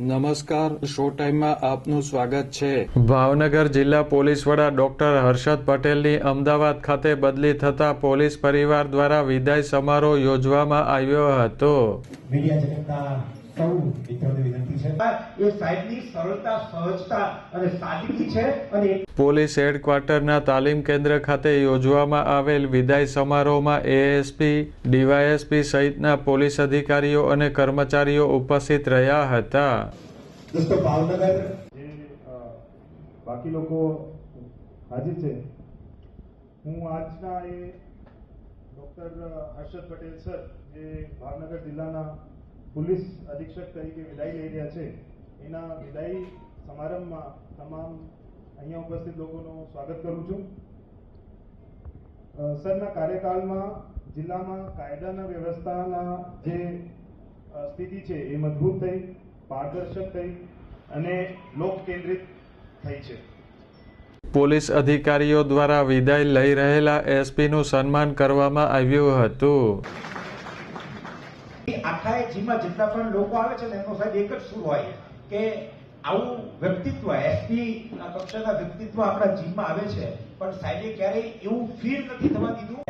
નમસ્કાર શો ટાઈમમાં આપનું સ્વાગત છે. ભાવનગર જિલ્લા પોલીસ વડા ડોક્ટર હર્ષદ પટેલની અમદાવાદ ખાતે બદલી થતા પોલીસ પરિવાર દ્વારા વિદાય સમારોહ યોજવામાં આવ્યો હતો. મીડિયા જગતના સૌ મિત્રોને વિનંતી છે. એ સાહેબની સરળતા સહજતા અને સાદગી છે અને પોલીસ હેડક્વાર્ટરના તાલીમ કેન્દ્ર ખાતે યોજવામાં આવેલ વિદાય સમારોહમાં એએસપી ડીવાયએસપી સહિતના પોલીસ અધિકારીઓ અને કર્મચારીઓ ઉપસ્થિત રહ્યા હતા. દોસ્તો ભાવનગર બાકી લોકો હાજર છે હું આજના એ ડૉક્ટર હર્ષદ પટેલ સર જે ભાવનગર જિલ્લાના પોલીસ અધિક્ષક તરીકે વિદાય લઈ રહ્યા છે. એના વિદાય સમારંભમાં તમામ અહીંયા ઉપસ્થિત લોકોનું સ્વાગત કરું છું. સરના કાર્યકાળમાં જિલ્લામાં કાયદાના વ્યવસ્થાના જે સ્થિતિ છે એ મજબૂત થઈ, પારદર્શક થઈ અને લોક કેન્દ્રિત થઈ છે. પોલીસ અધિકારીઓ દ્વારા વિદાય લઈ રહેલા એસપીનું સન્માન કરવામાં આવ્યું હતું. આખા એ જીમમાં જેટલા પણ લોકો આવે છે ને એમનો સાહેબ એક જ શું હોય કે આવું વ્યક્તિત્વ એસપી કક્ષાના વ્યક્તિત્વ આપણા જીમમાં આવે છે પણ સાહેબે ક્યારેય એવું ફીલ નથી થવા દીધું?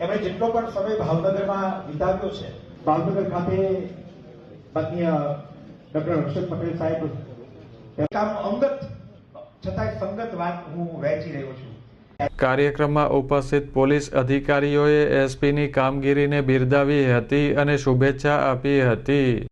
એમણે જેટલો પણ સમય ભાવનગરમાં વિતાવ્યો છે. ભાવનગર ખાતે માનનીય ડોક્ટર હર્ષદ પટેલ સાહેબ કામ અંગત છતાંય સંગત વાત હું વહેંચી રહ્યો છું. કાર્યક્રમમાં ઉપસ્થિત પોલીસ અધિકારીઓએ એસપીની કામગીરીને બિરદાવી હતી અને શુભેચ્છા આપી હતી.